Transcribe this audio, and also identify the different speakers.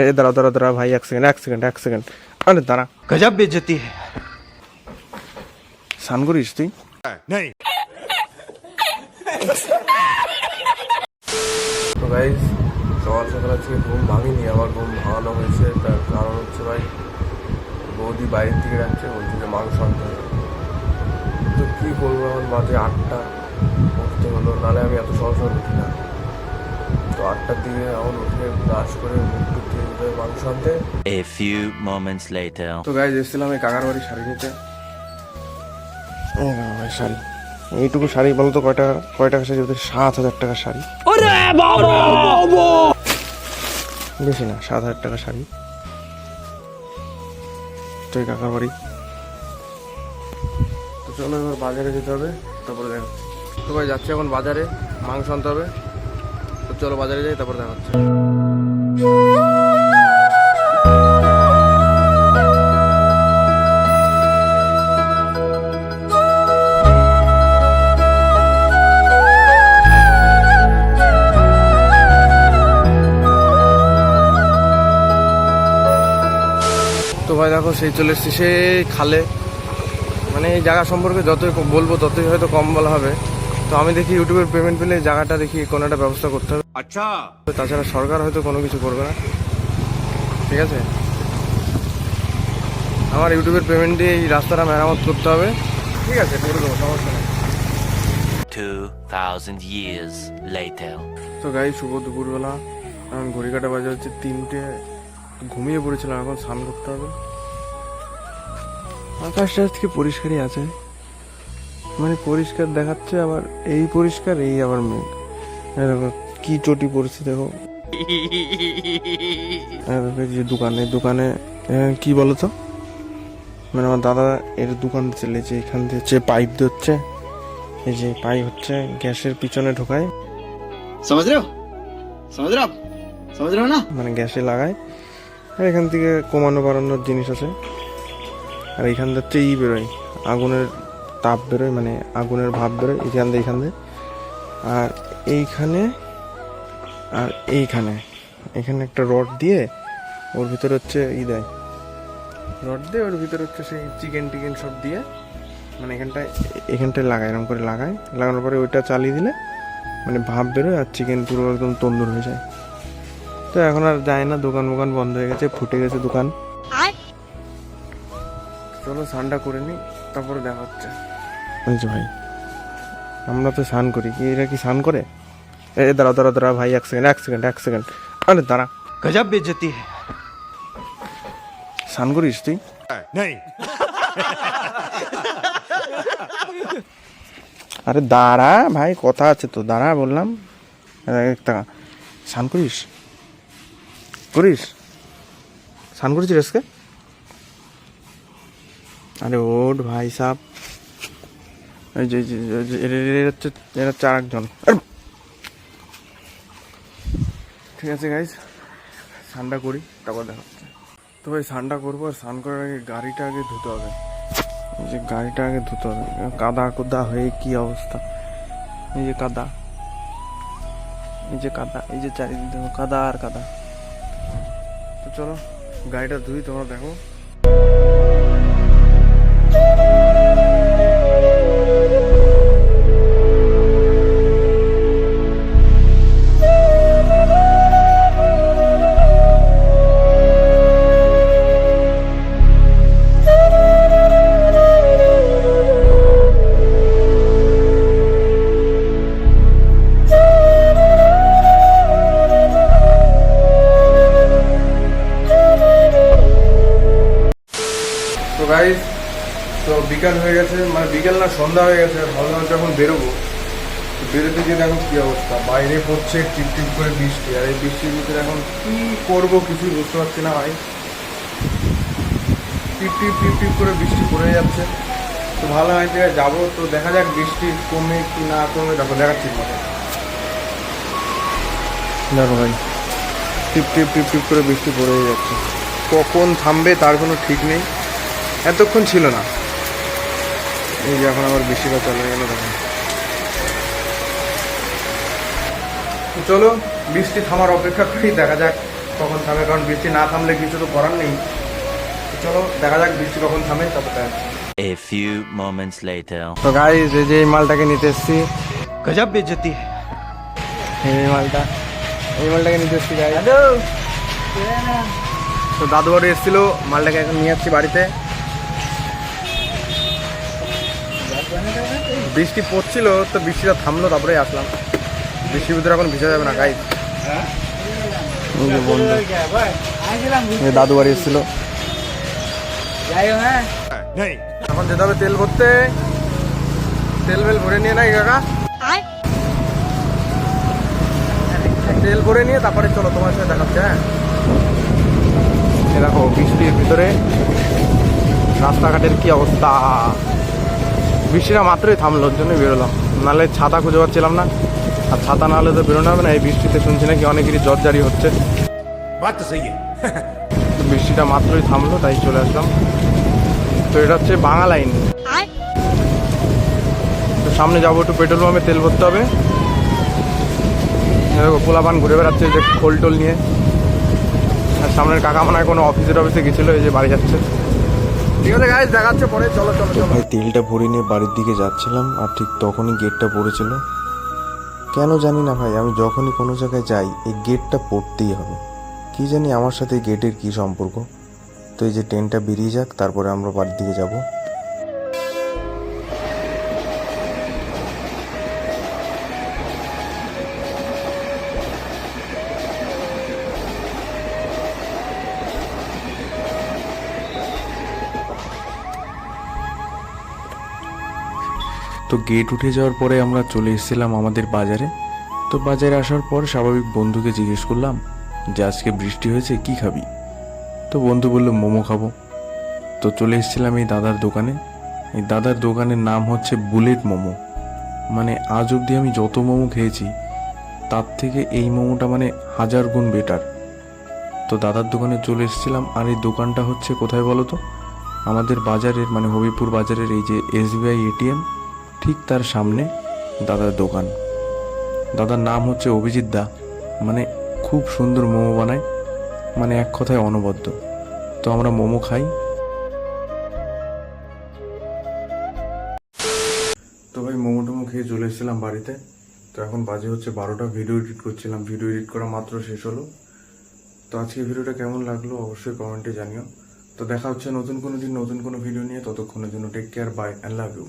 Speaker 1: এই দাঁড়া দাঁড়া দাঁড়া ভাই এক সেকেন্ড এক সেকেন্ড এক সেকেন্ড আরে দাঁড়া।
Speaker 2: গজব বেজতি
Speaker 1: সান করিস তুই?
Speaker 2: নেই।
Speaker 1: তো গাইজ সকাল সকাল আজকে ঘুম ভাঙিনি আমার ঘুম ভাঙানো হয়েছে। তার কারণ হচ্ছে ভাই বৌদি বাইরের থেকে রাখছে বলছে যে মাংস আনতে তো কী করব এখন? বাজে আটটা উঠতে হলো নাহলে আমি এত সহজ উঠি না। তো আটটার দিকে আমার উঠে ব্রাশ করে মুখ হবে মাংস আনতে।
Speaker 3: A few moments later.
Speaker 1: তো গাইজ এসেছিলাম এই কাকার বাড়ি শাড়ি নিতে। শাড়ি। এইটুকু শাড়ি বলো তো কয় টাকা কয় টাকা শাড়ি? ওদের সাত হাজার টাকার শাড়ি। বেশি না সাত হাজার টাকা শাড়ি। তো এই কাকার বাড়ি। তো চলো এবার বাজারে যেতে হবে তারপরে দেখা তো ভাই যাচ্ছি এখন বাজারে মাংস আনতে হবে। তো চলো বাজারে যাই তারপরে দেখা হচ্ছে ভাই দেখো সেই চলে এসছি সেই খালে। মানে এই জায়গা সম্পর্কে যতই বলব ততই হয়তো কম বলা হবে। তো আমি দেখি ইউটিউবের পেমেন্ট পেলে জায়গাটা দেখি কোনো একটা ব্যবস্থা করতে হবে।
Speaker 2: আচ্ছা।
Speaker 1: তাছাড়া সরকার হয়তো কোনো কিছু করবে না। ঠিক আছে? আমার ইউটিউবের পেমেন্ট দিয়ে এই রাস্তাটা মেরামত করতে হবে। ঠিক আছে করে দেবো সমস্যা নেই। তো গাই শুভ দুপুরবেলা। এখন ঘড়ি কাটা বাজে হচ্ছে তিনটে ঘুমিয়ে পড়েছিলাম এখন স্নান করতে হবে। আকাশটা আজকে পরিষ্কারই আছে? মানে পরিষ্কার দেখাচ্ছে আবার এই পরিষ্কার এই আবার মেঘ। কি চটি পড়ছে দেখো। যে দোকানে দোকানে কি বলতো? মানে আমার দাদা এর দোকান চলেছে এখান থেকে যে পাইপ ধরছে এই যে পাইপ হচ্ছে গ্যাসের পিছনে ঢোকায়।
Speaker 2: সমুদ্র সমুদ্র সমুদ্র না?
Speaker 1: মানে গ্যাসে লাগায়। এখান থেকে কমানো বাড়ানোর জিনিস আছে। আর এখান থেকে ই বেরোয়, আগুনের তাপ বেরোয় মানে আগুনের ভাব বেরোয়, এখান থেকে এখান থেকে আর এইখানে আর এইখানে, এখানে একটা রড দিয়ে ওর ভিতরে হচ্ছে ই দেয়। রড দিয়ে ওর ভিতরে হচ্ছে সেই চিকেন টিকেন সব দিয়ে মানে এখানটায় এখানটায় লাগায়, এরকম করে লাগায়। লাগানোর পরে ওইটা চালিয়ে দিলে মানে ভাব বেরোয় আর চিকেন পুরো একদম তন্দুর হয়ে যায়। তো এখন আর যায় না দোকান মোকান বন্ধ হয়ে গেছে ফুটে গেছে দোকান। চলো স্নানটা করে নিই তারপরে দেখা হচ্ছে। বুঝছ ভাই। আমরা তো স্নান করি কি এরা কি স্নান করে? এ দাঁড়া দাঁড়া দাঁড়া ভাই এক সেকেন্ড এক সেকেন্ড এক সেকেন্ড আরে দাঁড়া।
Speaker 2: গজব বেজতি
Speaker 1: স্নান করিস তুই? আরে দাঁড়া ভাই কথা আছে তো দাঁড়া বললাম। একটা স্নান করিস? করিস? স্নান করেছিস আজকে? আরে ওট ভাই এই যে এরা- চার একজন ঠিক আছে গাইজ স্নানটা করি, তারপর দেখা হচ্ছে তো ভাই, স্নানটা করব আর স্নান করার আগে গাড়িটা আগে ধুতে হবে। এই যে গাড়িটা আগে ধুতে হবে। কাদা কুদা হয়ে কি অবস্থা? এই যে কাদা। এই যে কাদা, এই যে চারিদিকে কাদা আর কাদা। চলো গাড়িটা ধুই তোমরা দেখো। বিকাল হয়ে গেছে মানে বিকাল না সন্ধ্যা হয়ে গেছে, ভাবলাম যখন বেরোবো। বেরোতে গিয়ে দেখো কি অবস্থা, বাইরে পড়ছে, টিপ টিপ করে বৃষ্টি, আর এই বৃষ্টির ভিতরে এখন কি করব কিছুই বুঝতে পারছি না ভাই। টিপ টিপ টিপ টিপ করে বৃষ্টি পড়ে যাচ্ছে। তো ভালো হয় জায়গায় যাব, তো দেখা যাক বৃষ্টি কমে কি না কমে, দেখো তোমাকে। দেখো ভাই, টিপ টিপ টিপ টিপ করে বৃষ্টি পড়ে যাচ্ছে। কখন থামবে তার কোনো ঠিক নেই। এতক্ষণ ছিল না। এই যে এখন আবার বৃষ্টিটা চলে গেল দেখেন চলো বৃষ্টি থামার অপেক্ষা করি দেখা যাক
Speaker 4: কখন থামে কারণ বৃষ্টি না থামলে কিছু তো করার নেই। চলো দেখা যাক বৃষ্টি কখন থামে তারপর দেখা
Speaker 3: A few moments later.
Speaker 4: তো গাইস এই যে এই মালটাকে নিতে এসেছি।
Speaker 2: গজব বেজতি
Speaker 4: এই মালটা এই মালটাকে নিতে এসেছি গাইস তো দাদু বাড়ি এসেছিল মালটাকে এখন নিয়ে আসছি বাড়িতে। বৃষ্টি পড়ছিল তো বৃষ্টিটা থামলো তারপরে আসলাম। বৃষ্টির ভিতরে এখন ভিজা যাবে না এই দাদু বাড়ি এসেছিল। এখন যেতে হবে তেল ভরতে। তেল বেল ভরে নিয়ে নাই কাকা। তেল ভরে নিয়ে তারপরে চলো তোমার সাথে দেখাচ্ছে হ্যাঁ। দেখো বৃষ্টির ভিতরে রাস্তাঘাটের কি অবস্থা? বৃষ্টিটা মাত্রই থামলো ওর জন্যই বেরোলাম। নাহলে ছাতা খুঁজে পাচ্ছিলাম না। আর ছাতা না হলে তো বেরোনো হবে না এই বৃষ্টিতে শুনছি নাকি অনেকেরই জ্বর জারি হচ্ছে। বৃষ্টিটা মাত্রই থামলো তাই চলে আসলাম। তো এটা হচ্ছে বাঙা লাইন। তো সামনে যাব একটু পেট্রোল পাম্পে তেল ভরতে হবে। দেখো পোলাপান ঘুরে বেড়াচ্ছে যে খোল টোল নিয়ে। আর সামনের কাকা মানায় কোনো অফিসের অফিসে গেছিল এই যে বাড়ি যাচ্ছে।
Speaker 1: ভাই, তেলটা ভরে নিয়ে বাড়ির দিকে যাচ্ছিলাম, আর ঠিক তখনই গেটটা পড়েছিল। কেন জানি না ভাই, আমি যখনই কোনো জায়গায় যাই, এই গেটটা পড়তেই হবে। কি জানি আমার সাথে গেটের কি সম্পর্ক? তো এই যে ট্রেনটা বেরিয়ে যাক, তারপরে আমরা বাড়ির দিকে যাব। তো গেট উঠে যাওয়ার পরে আমরা চলে এসেছিলাম আমাদের বাজারে। তো বাজারে আসার পর স্বাভাবিক বন্ধুকে জিজ্ঞেস করলাম, যে আজকে বৃষ্টি হয়েছে, কি খাবি? তো বন্ধু বলল, মোমো খাব। তো চলে এসেছিলাম এই দাদার দোকানে। এই দাদার দোকানের নাম হচ্ছে বুলেট মোমো। মানে আজ অবধি আমি যত মোমো খেয়েছি, তার থেকে এই মোমোটা মানে হাজার গুণ বেটার তো দাদার দোকানে চলে এসেছিলাম, আর এই দোকানটা হচ্ছে কোথায় বলো তো আমাদের বাজারের মানে হবিপুর বাজারের এই যে এসবিআই এটিএম ঠিক তার সামনে দাদার দোকান। দাদার নাম হচ্ছে অভিজিৎ দা মানে খুব সুন্দর মোমো বানায় মানে এক কথায় অনবদ্য। তো আমরা মোমো খাই। তো ভাই, মোমো টোমো খেয়ে চলে এসেছিলাম বাড়িতে। তো এখন বাজে হচ্ছে বারোটা ভিডিও এডিট করছিলাম। ভিডিও এডিট করা মাত্র শেষ হলো। তো আজকে ভিডিওটা কেমন লাগল অবশ্যই কমেন্টে জানিও। তো দেখা হচ্ছে নতুন কোনো দিন, নতুন কোনো ভিডিও নিয়ে। ততক্ষণের জন্য take care bye and love you